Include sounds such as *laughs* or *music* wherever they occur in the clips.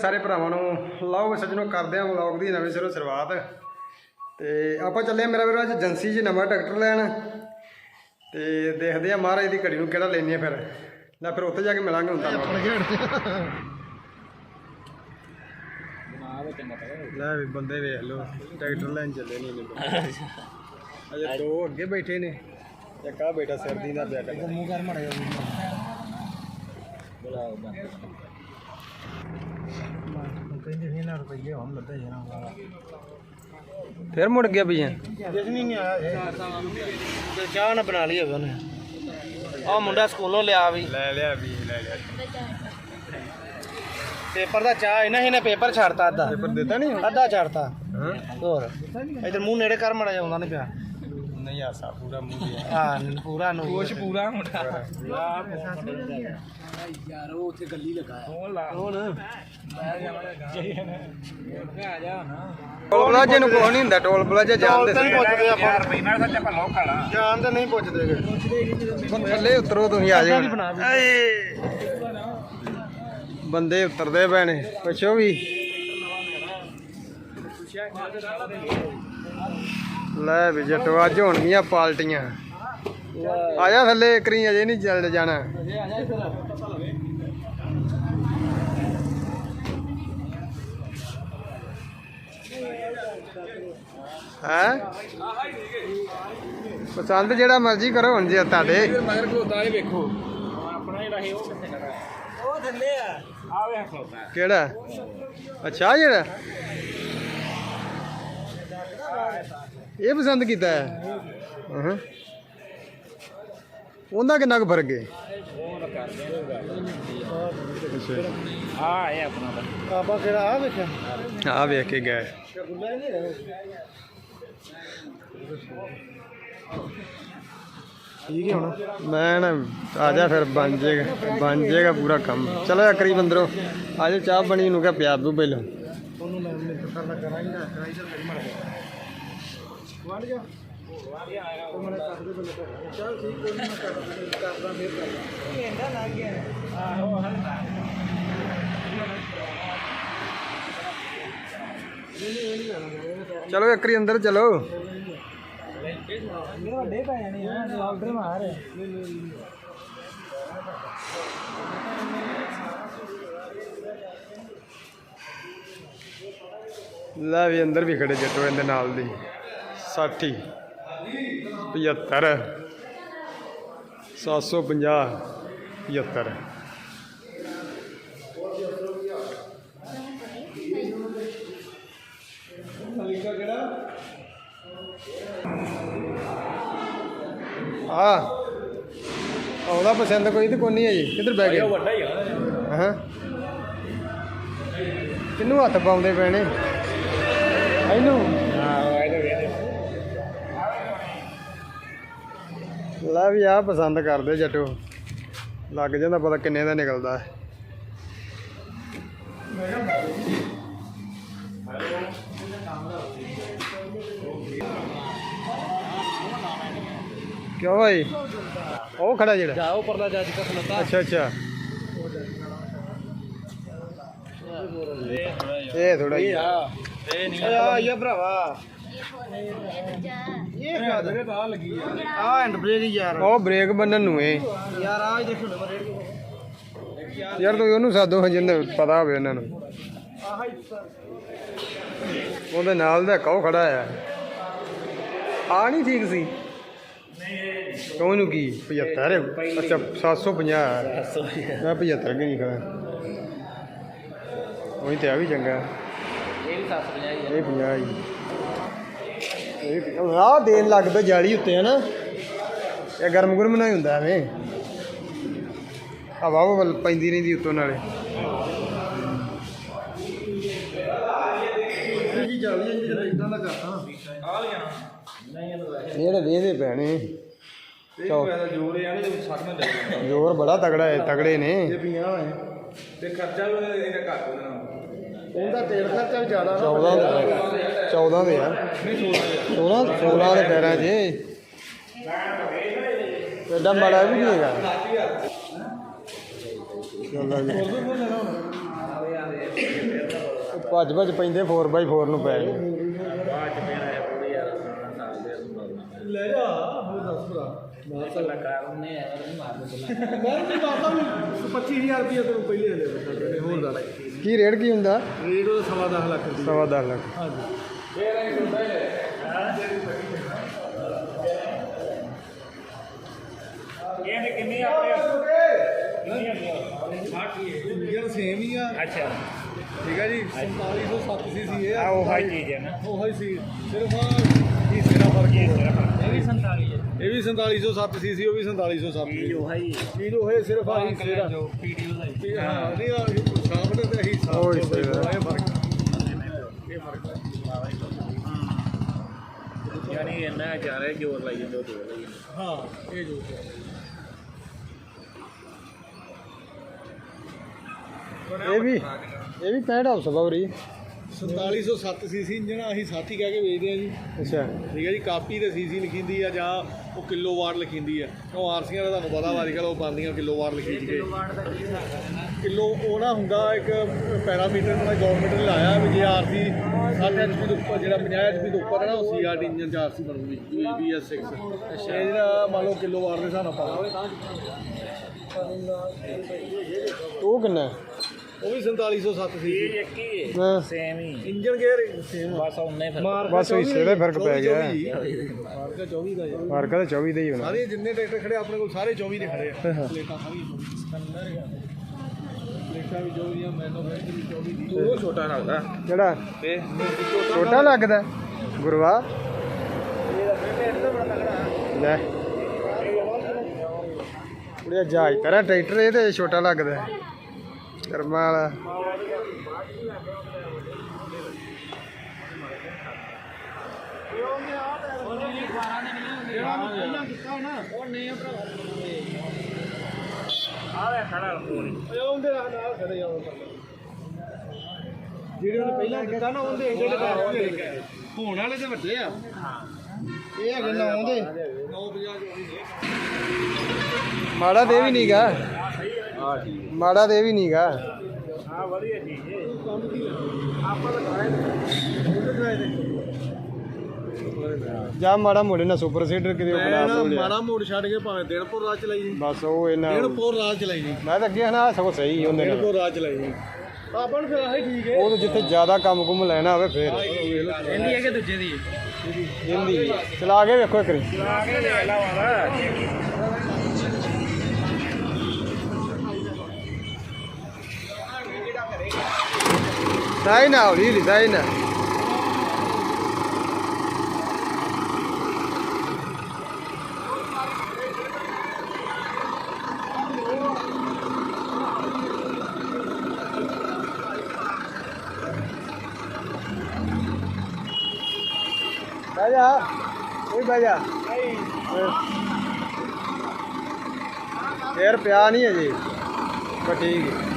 ਸਾਰੇ ਭਰਾਵਾਂ ਨੂੰ ਲਾਓ ਸੱਜਣੋ ਕਰਦੇ ਆ ਵਲੌਗ ਦੀ ਨਵੀਂ ਸਿਰੋਂ ਸ਼ੁਰੂਆਤ। ਤੇ ਆਪਾਂ ਚੱਲੇ ਆ ਮੇਰਾ ਵੀਰ ਅੱਜ ਏਜੰਸੀ 'ਚ ਨਵਾਂ ਟਰੈਕਟਰ ਲੈਣ। ਤੇ ਦੇਖਦੇ ਆ ਮਹਾਰਾਜ ਦੀ ਘੜੀ ਨੂੰ ਕਿਹੜਾ ਲੈਣੀ ਆ ਫਿਰ। ਲੈ ਫਿਰ ਉੱਥੇ ਜਾ ਕੇ ਮਿਲਾਂਗੇ ਹੁਣ ਤੁਹਾਨੂੰ। ਲੈ ਵੀ ਬੰਦੇ ਵੇਖ ਲਓ ਟਰੈਕਟਰ ਲੈਣ ਚੱਲੇ ਨਹੀਂ ਨੇ ਅਜੇ ਦੋ ਅੱਗੇ ਬੈਠੇ ਨੇ। ਇੱਕ ਆ ਬੇਟਾ ਸਰਦੀ ਦਾ ਮੂੰਹ ਕਰ ਮੜਿਆ ਕਹਿੰਦੇ ਸੀ ਨਾ ਰੁਪਈਏ ਹੁਣ ਲੱਦੇ ਜਣਾ ਫਿਰ ਮੁੜ ਗਿਆ ਵੀ ਜਿਸ ਨਹੀਂ ਆਇਆ ਚਾਹ ਨਾ ਬਣਾ ਲਈ ਹੋਵੇ ਉਹਨੇ। ਆ ਮੁੰਡਾ ਸਕੂਲੋਂ ਲਿਆ ਵੀ। ਲੈ ਲਿਆ ਵੀ ਲੈ ਲਿਆ। ਪੇਪਰ ਦਾ ਚਾਹ ਇਹਨਾਂ ਇਹਨੇ ਪੇਪਰ ਛੱਡਤਾ ਅੱਧਾ। ਪੇਪਰ ਦਿੱਤਾ ਨਹੀਂ? ਅੱਧਾ ਛੱਡਤਾ। ਹਾਂ। ਹੋਰ। ਇਧਰ ਮੂੰਹ ਨੇੜੇ ਕਰ ਮੜਾ ਆਉਂਦਾ ਨਹੀਂ ਪਿਆ। ਨਹੀਂ ਆਸਾ ਪੂਰਾ ਮੂੰਹ ਦੀ ਹਾਂ ਪੂਰਾ ਨੂੰ ਕੁਛ ਪੂਰਾ ਮੁੰਡਾ ਯਾਰ ਉਹ ਉੱਥੇ ਗੱਲੀ ਲਗਾਇਆ। ਹੁਣ ਟੋਲ ਪਲਾਜੇ ਨੂੰ ਕੋਈ ਨਹੀਂ ਹੁੰਦਾ ਟੋਲ ਪਲਾਜੇ ਜਾਣਦੇ ਨਹੀਂ ਪੁੱਛਦੇ ਆਪਾਂ। ਯਾਰ ਮਹੀਨਾ ਸੱਚ ਆਪਾਂ ਲੋਕ ਖਾਣਾ ਜਾਣ ਤਾਂ ਨਹੀਂ ਪੁੱਛਦੇ ਗੇ। ਹੁਣ ਥੱਲੇ ਉਤਰੋ ਤੁਸੀਂ ਆ ਜਾਓ। ਆਏ। ਬੰਦੇ ਉਤਰਦੇ ਨੇ ਪੁੱਛੋ ਵੀ। ਲੈ ਵੀ ਜੱਟੋ ਅੱਜ ਹੋਣਗੀਆਂ ਪਾਲਟੀਆਂ। ਆ ਜਾ ਥੱਲੇ ਕਰੀ ਅਜੇ ਨਹੀਂ ਚੱਲ ਜਾਣਾ। ਹੈ? ਪਸੰਦ ਜਿਹੜਾ ਮਰਜ਼ੀ ਕਰੋ ਹੁਣ ਜੇ ਤੁਹਾਡੇ। ਮਗਰ ਖਲੋਤਾ ਇਹ ਵੇਖੋ। ਆਪਣਾ ਜਿਹੜਾ ਹੈ ਉਹ ਕਿੱਥੇ ਖੜਾ? ਉਹ ਥੱਲੇ ਆ। ਆ ਵੇਖ ਖਲੋਤਾ ਕਿਹੜਾ? ਅੱਛਾ ਜਿਹੜਾ? ਇਹ ਪਸੰਦ ਕੀਤਾ ਹੈ? ਹਾਂ ਉਹਦਾ ਕਿੰਨਾ ਕੁ ਫ਼ਰਕ ਹੈ ਆ ਇਹ ਆਪਣਾ ਦਾ। ਆਪਾਂ ਕਿਹੜਾ ਆ ਵੇਖਿਆ? ਆ ਵੇਖ ਕੇ ਗਏ। ਠੀਕ ਹੈ ਹੁਣ। ਮੈਂ ਨਾ ਆ ਜਾ ਫਿਰ ਬਣ ਜਾਏਗਾ ਬਣ ਜਾਏਗਾ ਪੂਰਾ ਕੰਮ। ਚਲੋ ਯਾ ਕਰੀ ਬੰਦਰੋ ਆ ਜਾ ਚਾਹ ਬਣੀ ਨੂੰ ਕਿਹਾ ਪਿਆ ਦੂ ਪਹਿਲਾਂ ਉਹਨੂੰ ਮੈਂ ਕਰਨਾ ਕਰਾਂਗਾ ਕਰਾਈ ਤੇ ਮੇਰੀ ਮੜ ਵੜ ਜਾ। ਉਹ ਮੇਰੇ ਕੱਟ ਦੇ ਬੰਦੇ ਚੱਲ ਠੀਕ ਕੋਈ ਨਹੀਂ ਮੈਂ ਕੱਟ ਕਰਦਾ ਫੇਰ ਕਰਦਾ। ਇਹ ਇੰਦਾ ਲੱਗ ਗਿਆ ਆਹੋ ਹਲਦਾ ਚਲੋ ਇੱਕ ਵਾਰੀ ਅੰਦਰ ਚਲੋ। ਮੇਰੇ ਵੱਡੇ ਪੈ ਜਾਣੇ ਆ ਡਾਕਟਰ ਮਾਰ। ਲੈ ਵੀ ਅੰਦਰ ਵੀ ਖੜੇ ਜੱਟੋ ਇਹਦੇ ਨਾਲ ਦੀ। 60 75 750 75 ਆ ਆਉਂਦਾ ਪਸੰਦ ਕੋਈ ਤੇ ਕੋਈ ਨਹੀਂ ਹੈ ਜੀ, ਕਿੱਧਰ ਬੈ ਗਿਆ ਵੱਡਾ ਹੀ? ਆ ਹਾਂ ਕਿੰਨੂੰ ਹੱਥ ਪਾਉਂਦੇ ਪੈਣੇ ਇਹਨੂੰ ਹਾਂ ਇਹਦੇ ਵੇਖ ਲੈ ਵੀ ਆ ਪਸੰਦ ਕਰਦੇ ਜੱਟੋ। ਲੱਗ ਜਾਂਦਾ ਪਤਾ ਕਿੰਨੇ ਦਾ ਨਿਕਲਦਾ। ਹੈ ਕਿਉਂ ਭਾਈ? ਉਹ ਖੜਾ ਜਿਹੜਾ। ਜਾ ਉੱਪਰਲਾ ਜੱਜ ਕਾ ਖਲੋਤਾ। ਅੱਛਾ ਅੱਛਾ। ਇਹ ਥੋੜਾ ਇਹ ਨਹੀਂ ਆ। ਇਹ ਭਰਾਵਾ। ਇਹ ਆ ਲੱਗੀ ਆ। ਹੈਂਡ ਬ੍ਰੇਕ ਯਾਰ। ਉਹ ਬ੍ਰੇਕ ਬੰਨਣ ਨੂੰ ਏ ਯਾਰ ਆ ਦੇਖੋ ਨਾ ਰੇਡ ਯਾਰ ਤੂੰ ਉਹਨੂੰ ਸਾਦੋ ਜਿੰਨੇ ਪਤਾ ਹੋਵੇ ਉਹਨਾਂ ਨੂੰ। ਆਹ ਉਹਦੇ ਨਾਲ ਦਾ ਕਹੋ ਖੜਾ ਆ। ਆ ਨਹੀਂ ਠੀਕ ਸੀ। ਉਹਨੂੰ ਕੀ? 75 ਅੱਛਾ 750 ਮੈਂ 75 ਕਿ ਨਹੀਂ ਖੜਾ। ਉਹੀ ਤੇ ਆ ਵੀ ਚੰਗਾ। ਇਹ ਵੀ 750 ਇਹ 50 ਹੀ। ਇਹ ਰਾਹ ਦੇਣ ਲੱਗ ਪਏ ਜਾਲੀ ਉੱਤੇ ਹਨਾ? ਇਹ ਗਰਮ ਗੁਰਮ ਨਾ ਹੀ ਹੁੰਦਾ ਐਵੇਂ। ਹਵਾ ਵੱਲ ਪੈਂਦੀ ਰਹਿੰਦੀ ਉੱਤੋਂ ਨਾਲੇ। ਜੀ ਜਾਲੀ ਜੀ ਇਦਾਂ ਦਾ ਕਰਤਾ। ਇਹ ਤਾਂ ਵੇਹਦੇ ਪੈਣੇ। ਚੌ ਜੋਰ ਆ ਨੇ ਸੱਟ ਨਾ ਦੇ ਜ਼ੋਰ ਬੜਾ ਤਗੜਾ ਹੈ ਤਗੜੇ ਨੇ। ਇਹ 50 ਹੈ ਤੇ ਖਰਚਾ ਵੀ ਇਹਦਾ ਘੱਟ ਉਹਨਾਂ ਉਹਦਾ ਤੇਲ ਖਰਚਾ ਵੀ ਜ਼ਿਆਦਾ 14 ਦੇ 14 ਦੇ ਆ। ਨਹੀਂ 16 16 16 ਦੇ ਪੈਰਾਂ 'ਚ। ਐਡਾ ਮਾੜਾ ਵੀ ਨਹੀਂ ਹੈਗਾ। ਚੱਲ ਆ ਜੀ। ਭੱਜ ਭੱਜ ਪੈਂਦੇ 4x4 ਨੂੰ ਪੈ ਗਏ। ਬਾਅਦ ਚ ਮੇਰਾ ਇਹ ਪੂਰੀ ਯਾਰ ਨਾਲ ਦੇ ਨੂੰ ਲੈ ਜਾ ਹੋ ਦੱਸ ਭਰਾ। ਮਾਰ ਲੱਗਾ ਉਹਨੇ ਨਹੀਂ ਮਾਰ ਦੇ ਮੈਂ ਨਹੀਂ ਵੀ 25000 ਰੁਪਏ ਤੈਨੂੰ ਪਹਿਲੇ ਦੇ ਦਿੱਤਾ ਹੋਰ ਦੱਸ। ਕੀ ਰੇਟ ਕੀ ਹੁੰਦਾ? ਰੇਟ ਉਹਦਾ ਸਵਾ ਦਸ ਲੱਖ ਰੁਪਏ ਸਵਾ ਦਸ ਲੱਖ। ਹਾਂਜੀ। ਇਹਨੇ ਕਿੰਨੀ ਆਪਣੇ ਕਿੰਨੀ ਇੰਜਨ ਸੇਮ ਹੀ? ਆ। ਅੱਛਾ। ਠੀਕ ਹੈ ਜੀ? 4707 ਸੀਸੀ ਇਹ। ਆ ਉਹ ਹਾਈ ਚੀਜ਼ ਹੈ ਨਾ। ਉਹ ਹੀ ਸੀ। ਸਿਰਫ ਆ ਇਸ ਦਾ ਫ਼ਰਕ ਇਹ ਹੈ। ਇਹ ਵੀ 47 ਹੈ। ਇਹ ਵੀ 4707 ਸੀਸੀ ਉਹ ਵੀ 4707 ਇਹ ਜੋ ਹਾਈ ਚੀਜ਼ ਉਹ ਹੈ। ਸਿਰਫ ਆ ਹੀ ਜੋ ਪੀਡੀਓ ਦਾ ਇਹ ਹਾਂ। ਨਹੀਂ ਸਾਹਮਣੇ ਤੇ ਹੀ ਸਾਫ਼ ਉਹ ਹਿੱਸੇ ਦਾ। ਇਹ ਫ਼ਰਕ ਇਹ ਫ਼ਰਕ ਯਾਨੀ ਇਹਨਾਂ ਚਾਰੇ ਜੋਰ ਲਾਈ ਜਾਂਦੇ ਉਹ ਦੋ ਲਾਈ ਜਾਂਦੇ ਹਾਂ। ਇਹ ਜੋ ਇਹ ਵੀ ਇਹ ਵੀ 65 ਹਾਊਸ ਬਾਉਰੀ 4707 ਸੀਸੀ ਇੰਜਨ ਆ, ਅਸੀਂ ਸਾਥੀ ਕਹਿ ਕੇ ਵੇਚਦੇ ਆ ਜੀ। ਅੱਛਾ। ਠੀਕ ਹੈ ਜੀ ਕਾਪੀ ਤੇ ਸੀਸੀ ਲਿਖੀਂਦੀ ਆ ਜਾਂ ਉਹ ਕਿਲੋ ਵਾਟ ਲਿਖੀਂਦੀ ਆ। ਉਹ ਆਰਸੀਆਂ ਦਾ ਤੁਹਾਨੂੰ ਪਤਾ ਵਾ ਅੱਜਕੱਲ੍ਹ ਉਹ ਪਾਉਂਦੀਆਂ ਕਿਲੋ ਵਾਟ ਲਿਖੀ ਜੀ ਕਿਲੋ ਉਹ ਨਾ ਹੁੰਦਾ ਇੱਕ ਪੈਰਾਮੀਟਰ ਜਿਹੜਾ ਗਵਰਨਮੈਂਟ ਨੇ ਲਾਇਆ ਵੀ ਜੇ ਆਰਸੀ 60 ਐਚਪੀ ਤੋਂ ਉੱਪਰ ਜਿਹੜਾ 50 ਐਚਪੀ ਤੋਂ ਉੱਪਰ ਹੈ ਨਾ ਉਹ ਸੀਆਰਟੀ ਇੰਜਨ ਚ ਆਰਸੀ ਬਣੂਗੀ BS6 ਅੱਛਾ। ਇਹ ਜਿਹੜਾ ਮੰਨ ਲਓ ਕਿਲੋ ਵਾਟ ਦੇ ਹਿਸਾਬ ਨਾਲ ਪਾਉਂਦਾ ਉਹ ਕਿੰਨਾ ਉਹ ਵੀ 4707 ਸੀ ਇਹ ਇੱਕ ਹੀ ਹੈ ਹਾਂ, ਸੇਮ ਹੀ ਇੰਜਨ ਗੇਅਰ ਸੇਮ ਬਸ ਉਹਨੇ ਫਿਰ ਬਸ ਹਿੱਸੇ ਦਾ ਫ਼ਰਕ ਪੈ ਗਿਆ। ਮਾਰਕ 24 ਦਾ ਯਾਰ ਫ਼ਰਕ ਤਾਂ 24 ਦਾ ਹੀ ਹੋਣਾ। ਸਾਰੇ ਜਿੰਨੇ ਟਰੈਕਟਰ ਖੜੇ ਆਪਣੇ ਕੋਲ ਸਾਰੇ 24 ਦੇ ਖੜੇ ਆ। ਪਲੇਟਾਂ ਸਾਰੀਆਂ ਪਲੇਟਾਂ ਵੀ 24 ਦੀਆਂ ਮੈਨੂਫੈਕਚਰ ਵੀ 24 ਦੀ। ਉਹ ਛੋਟਾ ਲੱਗਦਾ ਜਿਹੜਾ ਤੇ ਛੋਟਾ ਲੱਗਦਾ। ਗੁਰਵਾ ਲੈ। ਉਹਦਾ ਜਹਾਜ਼ ਤੇਰਾ ਟਰੈਕਟਰ ਇਹ ਤੇ ਛੋਟਾ ਲੱਗਦਾ। ਕਰਮਾ ਵਾਲਾ। ਜਿਹੜੇ ਉਹਨੇ ਪਹਿਲਾਂ ਦਿੱਤਾ ਨਾ ਉਹਦੇ ਦੇ ਪੈਸੇ ਹੋਣ ਵਾਲੇ ਤੇ ਵੱਡੇ ਆ। ਇਹ ਹੈਗੇ ਨਾ ਉਹਦੇ 950 ਮਾੜਾ ਤੇ ਵੀ ਨਹੀਂਗਾ ਮਾੜਾ ਤੇ ਵੀ ਨਹੀਂਗਾ ਆ ਵਧੀਆ ਚੀਜ਼ ਹੈ ਜਾ ਮਾੜਾ ਮੋੜੇ ਨਾ ਸੁਪਰ ਸੀਡਰ ਕਿਤੇ ਉਹ ਬਣਾ ਮੈਂ ਸੋ ਲਿਆ ਮਾੜਾ ਮੋੜ ਛੱਡ ਕੇ ਭਾਵੇਂ ਦਿਨਪੁਰ ਰਾਹ ਚਲਾਈ ਜੀ। ਬਸ ਉਹ ਇਹਨਾਂ ਦਿਨਪੁਰ ਰਾਹ ਚਲਾਈ ਜੀ। ਮੈਂ ਤਾਂ ਅੱਗੇ ਹਨਾ ਸਗੋਂ ਸਹੀ ਉਹਦੇ ਨਾਲ ਦਿਨਪੁਰ ਰਾਹ ਚਲਾਈ ਜੀ। ਆਪਾਂ ਨੂੰ ਫਿਰ ਆਹੀ ਠੀਕ ਹੈ। ਉਹ ਤਾਂ ਜਿੱਥੇ ਜ਼ਿਆਦਾ ਕੰਮ ਕੁਮ ਲੈਣਾ ਹੋਵੇ ਫੇਰ। ਇਹਦੀ ਹੈ ਕਿ ਦੂਜੇ ਦੀ ਜਿੰਦੀ ਚਲਾ ਕੇ ਵੇਖੋ ਇੱਕ ਵਾਰੀ। ਆ ਕੇ ਲੈ ਲਾ ਵਾਲਾ। ਸਾਈ ਨਾ ਹੌਲੀ ਹੌਲੀ ਸਾਈ ਨਾ ਬਹਿ ਜਾ ਇਹ ਬਹਿ ਜਾ ਫੇਰ ਪਿਆ ਨਹੀਂ ਅਜੇ ਬਸ ਠੀਕ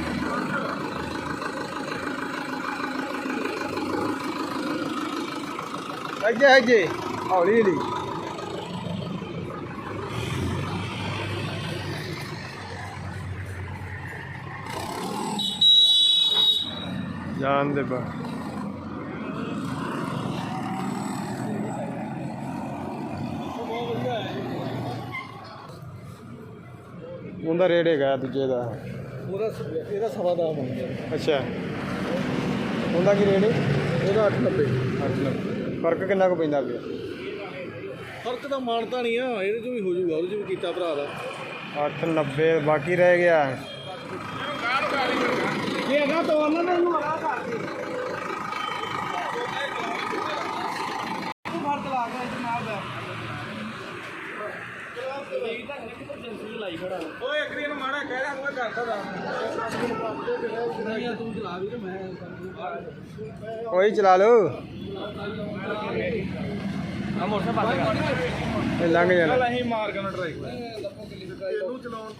ਅੱਗੇ ਹੌਲੀ ਹੌਲੀ ਜਾਨ ਦੇ ਬਾ ਉਹਦਾ ਰੇਟ ਹੈਗਾ ਦੂਜੇ ਦਾ। ਉਹਦਾ ਇਹਦਾ ਸਵਾ ਦਾ ਅੱਛਾ। ਉਹਦਾ ਕੀ ਰੇਟ? ਹੈ ਉਹਦਾ 890 ਫ਼ਰਕ ਕਿੰਨਾ ਕੁ ਪੈਂਦਾ ਪਿਆ ਫ਼ਰਕ ਤਾਂ ਮਾਨਤਾ ਨਹੀਂ ਆ ਇਹਦੇ ਚ ਵੀ ਹੋ ਜਾਊਗਾ ਉਹਦੇ ਚ ਵੀ ਕੀਤਾ ਭਰਾ ਦਾ। 890 ਬਾਕੀ ਰਹਿ ਗਿਆ। ਇਹ ਹੈਗਾ ਤਾਂ ਉਹਨਾਂ ਨੇ ਇਹਨੂੰ ਮਰਾ ਕਰਦੀ ਫ਼ਰਕ ਲਾ ਕੇ ਇਸ ਨਾਲ ਦਾ ਓਏ ਇੱਕ ਨੂੰ ਮਾੜਾ ਕਹਿ ਰਿਹਾ ਮੈਂ ਕਰਦਾ ਦਾ ਨਹੀਂ ਤੂੰ ਚਲਾ ਵੀ ਤੇ ਮੈਂ ਕੋਈ ਚਲਾ ਲਓ। ਆ ਮੋਟਰ ਪਾਸੇ ਕਰ ਇਹ ਲੰਘ ਜਾਣਾ। ਅਸੀਂ ਮਾਰ ਕੇ ਟਰਾਈ ਇਹਨੂੰ ਚਲਾਉਣ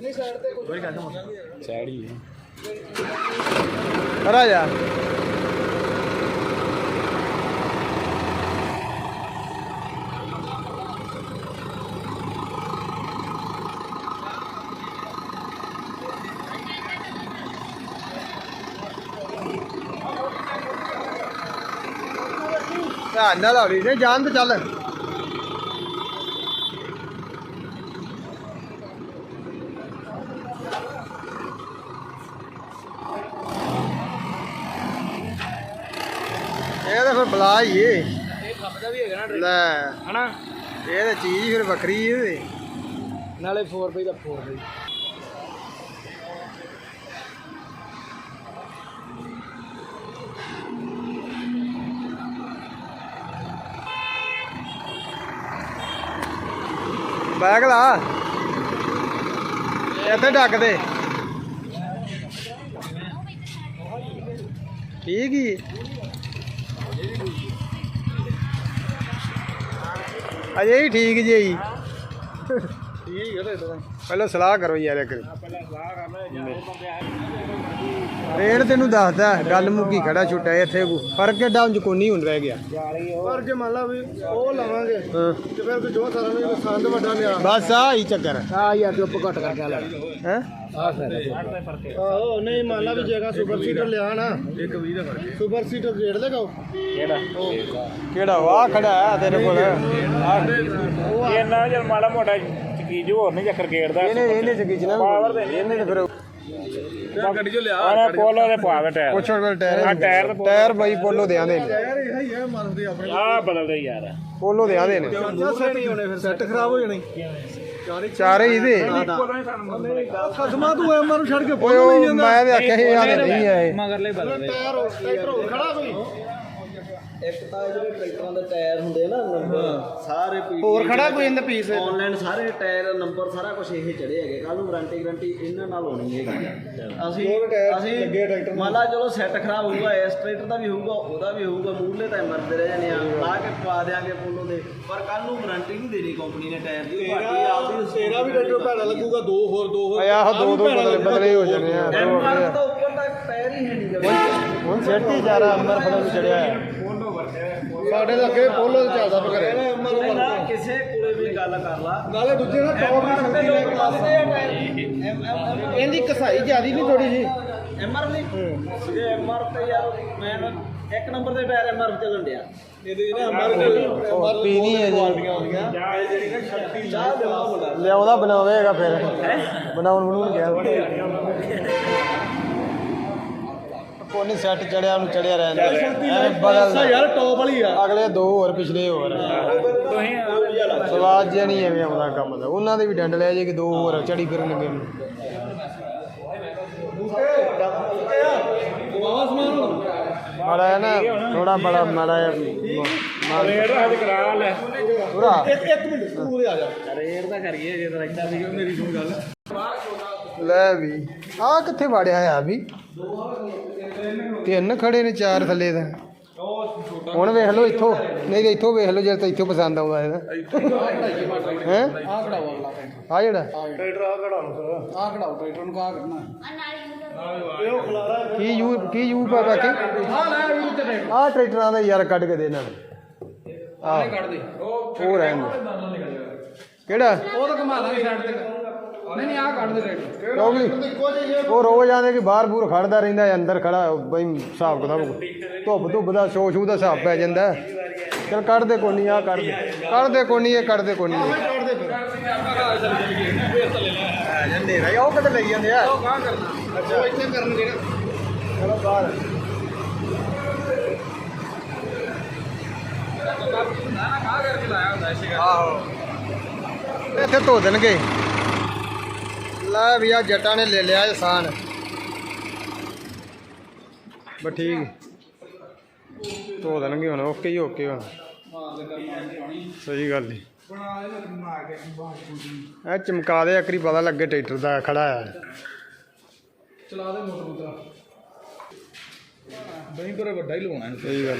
ਨਹੀਂ ਸਾਈਡ ਤੇ ਕੋਈ ਸੈੜੀ ਕਰਾ ਜਾ। ਧਿਆਨ ਨਾਲ ਹੌਲੀ ਨੇ ਜਾਨ ਤੇ ਚੱਲ। ਇਹ ਤਾਂ ਫਿਰ ਬਲਾ ਹੀ ਏ। ਇਹ ਖੱਪਦਾ ਵੀ ਹੈਗਾ ਨਾ ਲੈ। ਹਨਾ? ਇਹ ਤਾਂ ਚੀਜ਼ ਫਿਰ ਵੱਖਰੀ ਏ। ਨਾਲੇ 4 ਰੁਪਏ ਦਾ 4 ਰੁਪਏ ਬੈਗ ਲਾ। ਇੱਥੇ ਢੱਕ ਦੇ। ਠੀਕ ਹੀ। ਅਜੇ ਹੀ ਠੀਕ ਜੀ ਠੀਕ ਹੈ ਤੇ ਪਹਿਲਾਂ ਸਲਾਹ ਕਰੋ ਯਾਰ ਇੱਕ। ਪਹਿਲਾਂ ਸਲਾਹ ਕਰ ਲੈ ਜਾਂ ਉਹ ਬੰਦੇ ਆ ਰੇਟ ਤੈਨੂੰ ਦੱਸਦਾ ਗੱਲ ਮੁੱਕੀ ਖੜਾ ਛੁੱਟਾ ਇੱਥੇ ਕੋ। ਫ਼ਰਕ ਏਡਾ ਉਂਝ ਕੋਈ ਹੁਣ ਰਹਿ ਗਿਆ। ਪਰ ਜੇ ਮੰਨ ਲਾ ਵੀ ਉਹ ਲਾਵਾਂਗੇ ਹਾਂ। ਤੇ ਫਿਰ ਕੋਈ ਜੋ ਸਾਰਾ ਨੇ ਸੰਦ ਵੱਡਾ ਲਿਆ ਬਸ ਆ ਹੀ ਚੱਕਰ ਆ। ਯਾਰ ਚੁੱਪ ਘਟ ਕਰਕੇ ਆ ਲੈ। ਹੈ? ਆ ਆਹੋ ਨਹੀਂ ਮੰਨ ਲਾ ਵੀ ਜੇਗਾ ਸੁਪਰ ਸੀਟਰ ਲਿਆ ਨਾ। ਇੱਕ 20 ਦਾ ਫ਼ਰਕ ਸੁਪਰ ਸੀਟਰ ਰੇਟ ਲਗਾ ਉਹ ਕਿਹੜਾ? ਕਿਹੜਾ ਵਾ ਖੜਾ ਹੈ ਤੇਰੇ ਕੋਲ। ਇਹ ਨਾ ਜਲ ਮਾੜਾ ਮੋਟਾ ਚੀਜ਼ ਹੋਰ ਨਹੀਂ ਚੱਕਰ ਗੇੜਦਾ ਇਹਨੇ ਇਹਨੇ ਚ ਖਿੱਚਣਾ ਪਾਵਰ ਦੇ। ਇਹਨੇ ਤੇ ਫਿਰ ਗੱਡੀ ਚ ਲਿਆ? ਉਹਨੇ ਪੋਲੋ ਦੇ ਪਾ ਦੇ ਟਾਇਰ। ਪੁੱਛੋ ਫਿਰ ਟਾਇਰ ਆਹ ਟਾਇਰ ਤਾਂ ਟਾਇਰ ਬਾਈ ਪੋਲੋ ਦੇ। ਆਂਦੇ ਨੇ ਯਾਰ ਇਹ ਹੀ ਹੈ ਮਾਰਦੇ ਆਪਣੇ ਆ ਬਦਲਦੇ ਯਾਰ। ਪੋਲੋ ਦੇ ਆਂਦੇ ਨੇ ਚਾਚਾ ਸੈੱਟ ਨਹੀਂ ਹੋਣੇ ਫਿਰ? ਸੈੱਟ ਖਰਾਬ ਹੋ ਜਾਣੇ। ਚਾਰੇ ਹੀ ਦੇ ਖਸਮਾ ਤੂੰ ਐਮਾਂ ਨੂੰ ਛੱਡ ਕੇ ਓਏ ਉਹ ਮੈਂ ਤੇ ਆਖਿਆ ਸੀ ਆਂਦੇ ਨਹੀਂ ਆਏ। ਮਗਰਲੇ ਬਦਲਦੇ। ਟਾਇਰ ਹੋ ਟਰੈਕਟਰ ਹੋ ਖੜਾ ਕੋਈ? ਇੱਕ ਤਾਂ ਇਹ ਜਿਹੜੇ ਟਰੈਕਟਰਾਂ ਦੇ ਟਾਇਰ ਹੁੰਦੇ ਆ ਨਾ ਨੰਬਰ ਸਾਰੇ ਪੀਟੀ ਹੋਰ ਖੜਾ ਕੋਈ ਇਹਦੇ ਪੀਸ ਆਨਲਾਈਨ ਸਾਰੇ ਟਾਇਰ ਨੰਬਰ ਸਾਰਾ ਕੁਝ ਇਹ ਚੜੇ ਹੈਗੇ। ਕੱਲ ਨੂੰ ਵਾਰੰਟੀ ਗਾਰੰਟੀ ਇਹਨਾਂ ਨਾਲ ਹੋਣੀ ਹੈਗੀ। ਅਸੀਂ ਅਸੀਂ ਲੱਗੇ ਟਰੈਕਟਰ ਮੰਨ ਲਾ ਚਲੋ ਸੈੱਟ ਖਰਾਬ ਹੋਊਗਾ ਇਸ ਟਰੈਕਟਰ ਦਾ ਵੀ ਹੋਊਗਾ ਉਹਦਾ ਵੀ ਹੋਊਗਾ ਮੂਹਰਲੇ ਤਾਂ ਮਰਦੇ ਰਹਿ ਜਾਣੇ ਆ। ਲਾ ਕੇ ਪਵਾ ਦੇਾਂਗੇ ਪੋਲੋ ਦੇ। ਪਰ ਕੱਲ ਨੂੰ ਵਾਰੰਟੀ ਨਹੀਂ ਦੇਣੀ ਕੰਪਨੀ ਨੇ ਟਾਇਰ ਦੀ। ਉਹ ਤੁਹਾਡੀ ਆਪਦੀ ਤੇਰਾ ਵੀ ਟਰੈਕਟਰ ਭੈੜਾ ਲੱਗੂਗਾ। ਦੋ ਹੋਰ ਦੋ ਹੋਰ। ਆਹ ਦੋ ਦੋ ਬਦਲੇ ਬਦਲੇ ਹੋ ਜਾਣੇ ਆ। ਗਏ। ਦਾ ਉੱਪਰ ਤੱਕ ਟਾਇਰ ਹੀ ਹੈ ਨਹੀਂ ਹੁਣ ਸੈੱਟ ਹੀ ਜਾਰਾ ਅੰਮ੍ਰਿਤ ਫੜਨ ਨੂੰ ਚੜਿਆ ਹੈ ਸਾਡੇ ਤਾਂ ਅੱਗੇ ਪੋਲੋ ਤੇ ਚੱਲਦਾ ਪਿਆ ਕਰੇ ਐਮਾਂ ਨੂੰ ਕਿਸੇ ਕੋਲੇ ਵੀ ਗੱਲ ਕਰ ਲਾ। ਨਾਲੇ ਦੂਜੇ ਨਾਲ ਦੀ ਇਹਦੀ ਕਸਾਈ ਜਿਆਦੀ ਨਹੀਂ ਥੋੜੀ ਜੀ। ਐਮਆਰ ਨਹੀਂ ਜੇ ਐਮਆਰ ਤੇ ਯਾਰ ਮੈਂ ਨਾ ਇੱਕ ਨੰਬਰ ਦੇ ਟਾਇਰ ਐਮਆਰ ਚੱਲਣ ਡਿਆ। ਇਹਦੇ ਨਾ ਐਮਆਰ ਉਹ ਪੀਣੀ ਹੈ ਜੀ। ਕੁਆਲਟੀਆਂ ਆਉਂਦੀਆਂ। ਚਾਹ ਦੇਵਾ ਮੁੰਡਾ ਲਿਆਉਂਦਾ ਬਣਾਵੇਗਾ ਫਿਰ। ਬਣਾਉਣ ਬਣੂਣ ਗਿਆ। ਕੋਨੇ ਸੈੱਟ ਚੜਿਆ ਉਹਨੂੰ ਚੜਿਆ ਰਹਿੰਦਾ ਐ ਬਗਲ ਯਾਰ ਟੌਪ ਵਾਲੀ ਆ। ਅਗਲੇ ਦੋ ਹੋਰ ਪਿਛਲੇ ਹੋਰ। ਤੁਸੀਂ ਸਵਾਦ ਜਿਹਾ ਨਹੀਂ ਐਵੇਂ ਆਉਂਦਾ ਕੰਮ ਦਾ। ਉਹਨਾਂ ਦੇ ਵੀ ਡੰਡ ਲਿਆ ਜੇ ਕਿ ਦੋ ਹੋਰ ਚੜੀ ਫਿਰਨ ਲੱਗੇ ਨੂੰ। ਮਾੜਾ ਹੈ ਨਾ ਥੋੜਾ ਬੜਾ ਮਾੜਾ ਹੈ ਰੇਟ ਹੱਦ ਕਰਾ ਲੈ। ਪੂਰਾ। ਇੱਕ ਮਿੰਟ ਤੂੰ ਉਰੇ ਆ ਜਾ। ਰੇਟ ਤਾਂ ਕਰੀਏ ਜੇ ਤਾਂ ਇੱਦਾਂ ਸੀ ਮੇਰੀ ਸੁਣ ਗੱਲ। ਲੈ ਵੀ। ਆ ਕਿੱਥੇ ਵੜਿਆ ਆ ਵੀ? ਤਿੰਨ ਖੜੇ ਨੇ ਚਾਰ ਥੱਲੇ ਤਾਂ। ਹੁਣ ਵੇਖ ਲਓ ਇੱਥੋਂ। ਨਹੀਂ ਤੇ ਇੱਥੋਂ ਵੇਖ ਲਓ ਜੇ ਤਾਂ ਇੱਥੋਂ ਪਸੰਦ ਆਉਂਦਾ ਇਹਦਾ। ਹੈ? ਆ ਖੜਾਓ ਅਗਲਾ ਆ ਜਿਹੜਾ? ਟਰੈਕਟਰ ਆ ਖੜਾਓ ਸਰ ਆ ਖੜਾਓ ਟਰੈਕਟਰ ਨੂੰ ਕਾ ਕਰਨਾ? ਇਹ ਉਹ ਖਲਾਰਾ ਕੀ ਯੂ ਕੀ ਯੂ ਪਾ ਬਾਕੀ ਆ ਲੈ ਵੀ ਤੇ ਟਰੈਕਟਰ। ਆ ਟਰੈਕਟਰਾਂ ਦਾ ਯਾਰ ਕੱਢ ਕੇ ਦੇ ਇਹਨਾਂ ਨੂੰ ਆ ਕੱਢ ਦੇ ਉਹ ਰਹਿਣ ਦੇ। ਕਿਹੜਾ? ਉਹ ਤਾਂ ਘੁਮਾ ਦਾਂਗੇ ਸਾਈਡ ਤੇ। ਨਹੀਂ ਨਹੀਂ ਆ ਕੱਢ ਦੇ ਟਰੈਕਟਰ ਕਿਉਂਕਿ ਉਹ ਰੋਜ਼ ਆਂਦੇ ਕਿ ਬਾਹਰ ਬੂਰ ਖੜਦਾ ਰਹਿੰਦਾ ਹੈ, ਅੰਦਰ ਖੜਾ ਬਈ ਹਿਸਾਬ ਕਿਤਾਬ ਧੁੱਪ ਧੁੱਪ ਦਾ ਸ਼ੋ ਸ਼ੂ ਦਾ ਹਿਸਾਬ ਪੈ ਜਾਂਦਾ। ਚੱਲ ਕੱਢ ਦੇ ਕੋਨੀ ਆ ਕੱਢ ਦੇ। ਕੱਢ ਦੇ ਕੋਨੀ ਇਹ ਕੱਢ ਦੇ ਕੋਨੀ। ਕੱਢ ਦੇ ਫਿਰ। ਜਾਂਦੇ ਰੇ ਉਹ ਕਿੱਥੇ ਲਈ ਜਾਂਦੇ ਆ? ਉਹ ਕਾ ਕਰਨਾ। ਅੱਛਾ ਉਹ ਇੱਥੇ ਕਰਨਗੇ ਨਾ। ਚਲੋ ਬਾਹਰ। ਆਹੋ। ਇੱਥੇ ਧੋ ਦੇਣਗੇ। ਲੈ ਵੀ ਆ ਜੱਟਾਂ ਨੇ ਲੈ ਲਿਆ ਆਸਾਨ ਬਸ ਠੀਕ। ਧੋ ਦੇਣਗੇ ਹੁਣ ਓਕੇ ਹੀ ਓਕੇ ਹੁਣ। ਸਹੀ ਗੱਲ ਹੈ ਇਹ ਚਮਕਾ ਦੇ ਅਕਰੀ ਪਤਾ ਲੱਗੇ ਟਰੈਕਟਰ ਦਾ ਖੜਾ ਆ। ਚਲਾ ਦੇ ਮੋਟਰ ਉਤਰਾ ਬਈ ਵੱਡਾ ਹੀ ਲਵਾਉਣਾ ਸਹੀ ਗੱਲ।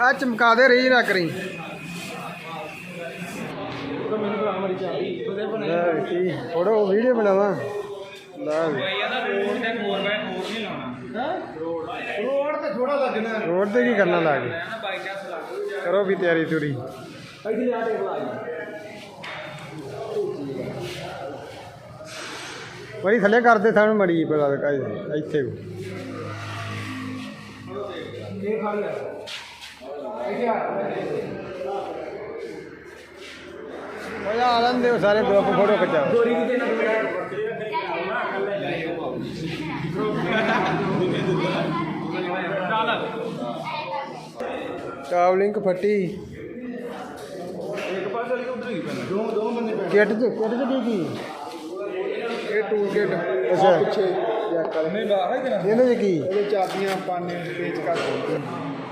ਆ ਚਮਕਾ ਦੇ ਰਹੀ ਨਾ ਕਰੀ। ਲੈ ਕੀ। Photo video ਬਣਾਵਾ। ਲੈ ਵੀ। ਰੋਡ ਤੇ ਥੋੜਾ ਲੱਗਣਾ ਰੋਡ ਤੇ ਕੀ ਕਰਨਾ ਲਾ ਕੇ ਕਰੋ ਵੀ ਤਿਆਰੀ ਤੁਰੀ। ਇੱਥੇ ਲਿਆ ਟੇਬਲ ਆ ਜੀ। ਮੜੀ ਥੱਲੇ ਕਰਦੇ ਥਾਣ ਮੜੀ ਪਤਾ ਇੱਥੇ ਕੋ ਓਏ ਆ ਲੈਂਦੇ ਹੋ ਸਾਰੇ ਗਰੁੱਪ ਫੋਟੋ ਖਿਚਾਓ ਟਾਵਲਿੰਗ ਫੱਟੀ ਇੱਕ ਪਾਸੇ ਵਾਲੀ ਉਧਰ ਹੀ ਪੈਣਾ ਦੋ ਦੋ ਬੰਦੇ ਪੈਣਾ ਕਿੱਟ ਚ ਕਿੱਟ ਚ ਕੀ ਕੀ ਇਹ ਟੂਲ ਕਿਟ ਅੱਛਾ। ਪਿੱਛੇ ਚੈੱਕ ਕਰ ਮੈਂ ਲਾ ਹੈ ਕਿ ਇਹਦੇ ਚ ਕੀ ਇਹਦੇ ਚਾਬੀਆਂ ਪਾਣੇ ਪੇਚ ਕਰ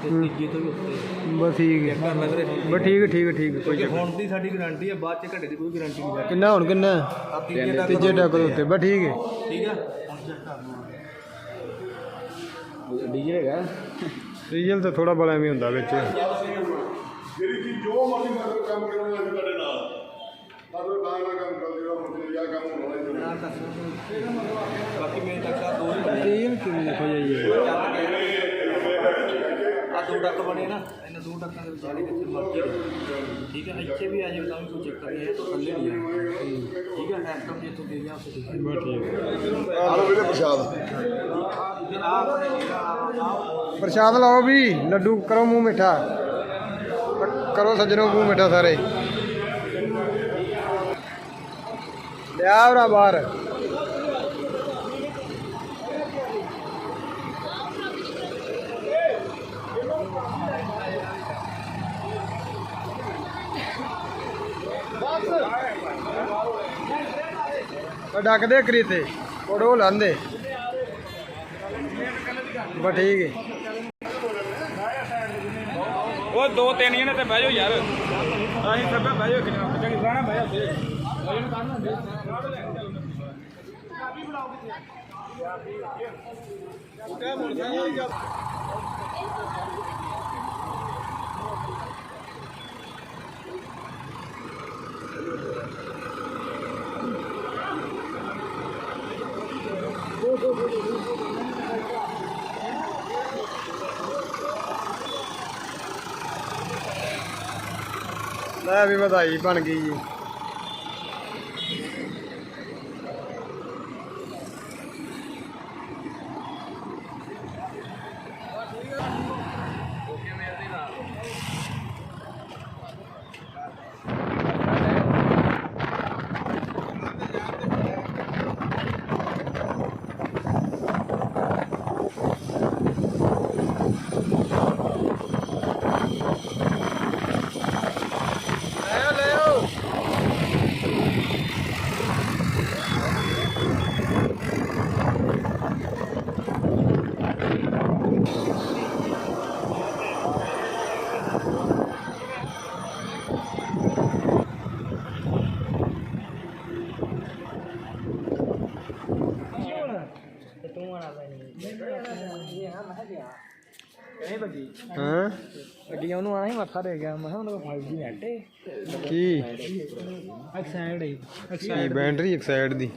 ਤੇ ਤੀਜੇ ਤੋਂ ਵੀ ਉੱਤੇ ਬਸ ਠੀਕ ਹੈ। ਕਰ ਲੱਗ ਰਹੇ। ਬਸ ਠੀਕ ਹੈ, ਠੀਕ ਹੈ, ਠੀਕ ਹੈ, ਕੋਈ ਚੱਕਰ ਹੁਣ ਦੀ ਸਾਡੀ ਗਾਰੰਟੀ ਹੈ ਬਾਅਦ ਚ ਘੱਟੇ ਦੀ ਕੋਈ ਗਾਰੰਟੀ ਨਹੀਂ ਨਹੀਂ। ਕਿੰਨਾ ਹੁਣ ਕਿੰਨਾ? ਆ ਤੀਜੇ ਤੱਕ ਤੀਜੇ ਟੱਕ ਦੇ ਉੱਤੇ ਬਸ ਠੀਕ ਹੈ। ਠੀਕ ਆ? ਹੁਣ ਚੈੱਕ ਕਰ ਲਓ। ਹੈਗਾ। ਤਾਂ ਥੋੜਾ ਬੜਾ ਐਵੇਂ ਹੁੰਦਾ ਵਿੱਚ। ਜਿਹੜੀ ਚੀਜ਼ ਜੋ ਮਰਜ਼ੀ ਮਤਲਬ ਕੰਮ ਕਰਨਾ ਅਸੀਂ ਤੁਹਾਡੇ ਨਾਲ। ਪਰ ਨਾਲ ਨਾਲ ਕੰਮ ਕਰ ਜਿਹੜਾ ਮਰਜ਼ੀ ਆ ਕੰਮ ਹੋਣਾ ਹੀ ਹੋਣਾ। ਬਾਕੀ ਮੇਰੇ ਤੱਕ ਦੋ ਹੀ ਬਣੇ ਰੀਜਲ ਕਿਵੇਂ ਦੇਖੋ ਜਾਈਏ? ਦੋ ਟੱਕ ਬਣੇ ਨਾ ਇਹਨਾਂ ਦੋ ਟੱਕਾਂ ਦੇ ਵਿਚਾਲੇ ਕਿੱਥੇ ਮਰਜ਼ੀ ਰਹੋ। ਠੀਕ ਹੈ ਇੱਥੇ ਵੀ ਆ ਜਾਵੇ ਤਾਂ ਵੀ ਕੋਈ ਚੱਕਰ ਨਹੀਂ ਹੈ ਤੋਂ ਥੱਲੇ ਨਹੀਂ ਜਾਣਾ। ਠੀਕ ਹੈ ਲੈਪਟਾਪ ਜੇ ਤੂੰ ਦੇ ਗਿਆ ਉੱਥੇ ਠੀਕ ਹੈ ਬਸ ਠੀਕ ਹੈ। ਆਹ ਲਓ ਵੀਰੇ ਪ੍ਰਸ਼ਾਦ। ਪ੍ਰਸ਼ਾਦ ਲਾਓ ਵੀ ਲੱਡੂ ਕਰੋ ਮੂੰਹ ਮਿੱਠਾ। ਕਰੋ ਸੱਜਣੋ ਮੂੰਹ ਮਿੱਠਾ ਸਾਰੇ। ਲਿਆ ਭਰਾ ਬਾਹਰ ਉਹ ਡੱਕਦੇ ਕਰੀਤੇ ਕੋੜੋ ਲਾਂਦੇ। ਬਸ ਠੀਕ ਉਹ ਦੋ ਤਿੰਨ ਜਣੇ ਤੇ ਬਹਿ ਜਾਓ ਯਾਰ। ਅਸੀਂ ਸਭ ਬਹਿ ਜਾਓ ਕਿੰਨਾ ਜਗੀ ਸਾਣਾ ਬਹਿ ਜਾਓ। ਤੇ ਲੈ ਵੀ ਵਧਾਈ ਬਣ ਗਈ ਜੀ ਲੈ ਲੈ ਹਾਂ ਗੱਡੀਆਂ ਦੇ ਗਿਆ ਮੈਂ ਕਿਹਾ ਉਹਨਾਂ ਕੋਲ 5G ਨੈਟ ਹੈ ਕੀ? ਐਕਸਾਈਡ ਹੈ ਕੀ ਬੈਟਰੀ ਇੱਕ ਸਾਈਡ ਦੀ?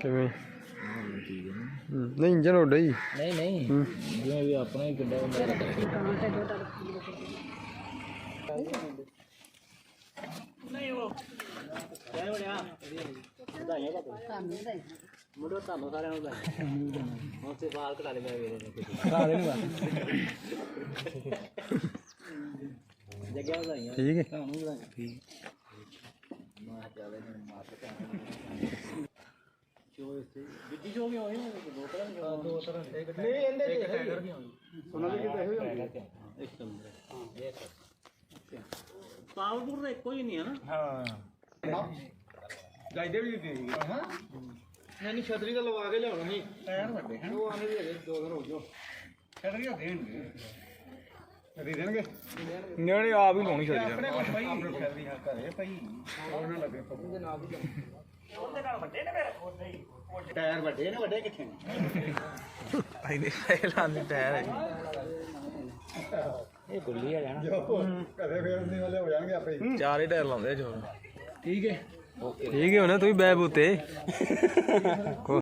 ਕਿਵੇਂ? ਨਹੀਂ ਇੰਜਨ ਉੱਡ ਹੀ ਨਹੀਂ ਨਹੀਂ। ਜਿਵੇਂ ਵੀ ਆਪਣਾ ਹੀ ਕਿੱਡਾ ਹੁੰਦਾ ਮੁੰਡਾ ਤੁਹਾਨੂੰ ਸਾਰਿਆਂ ਨੂੰ ਹੁਣ ਤੇ ਬਾਲ ਕਢਾ ਲੈ ਮੇਰੇ ਨੇ। ਖਾ ਲੈਣਗਾ ਜੱਗਿਆ ਵਧਾਈਆਂ। ਠੀਕ ਹੈ। ਤੁਹਾਨੂੰ ਵੀ ਠੀਕ। ਜਿੱਦੀ ਜੋ ਵੀ ਹੋਏ ਨੇ ਦੋ ਤਰ੍ਹਾਂ ਦੇ ਦੋ ਤਰ੍ਹਾਂ ਨਹੀਂ ਇਹਦੇ ਇੱਕ ਟਾਈਗਰ ਦੀ ਆਉਂਦੀ ਉਹਨਾਂ ਦੇ ਕਿਤੇ ਹੋਏ ਇੱਕ ਨੰਬਰ। ਪਾਵਰਪੁਰ ਦਾ ਇੱਕੋ ਹੀ ਨਹੀਂ ਹੈ ਨਾ। ਹਾਂ। ਗਾਈਦੇ ਵੀ ਦੇ ਹਾਂ। ਨਹੀਂ ਛਤਰੀ ਤਾਂ ਲਵਾ ਕੇ ਲਿਆਉਣਾ ਸੀ। ਟਾਇਰ ਵੱਡੇ ਹਨ। ਉਹ ਆਨੇ ਦੇ ਦੋ ਦਿਨ ਹੋ ਗਏ ਛਤਰੀ ਦੇਣਗੇ। ਦੇ ਦੇਣਗੇ? ਨਿਆਣੇ ਆਪ ਹੀ ਲਾਉਣੀ ਚਾਹੀਦੀ ਆਪਣੇ ਕੋਲ ਪਈ। ਆਪਣੇ ਛਤਰੀ ਹਾਂ ਘਰੇ ਪਈ। ਉਹਨਾਂ ਲੱਗੇ ਪੱਪੂ ਦੇ ਨਾਲ ਹੀ ਟਾਇਰ ਵੱਡੇ ਨੇ ਵੱਡੇ ਕਿੱਥੇ ਨੇ? ਇਹਦੇ ਐਲਾਨ ਟਾਇਰ ਹੈ। ਇਹ ਗੁੱਲੀ ਆ ਜਾਣਾ ਕਦੇ ਫੇਰ ਨਹੀਂ ਵਾਲੇ ਹੋ ਜਾਣਗੇ ਆਪੇ ਚਾਰ ਹੀ ਟਾਇਰ ਲਾਉਂਦੇ ਜੋ। ਠੀਕ ਹੈ। ਠੀਕ ਹੈ ਹੁਣ ਤੂੰ ਵੀ ਬੈ ਬੂਤੇ। *laughs*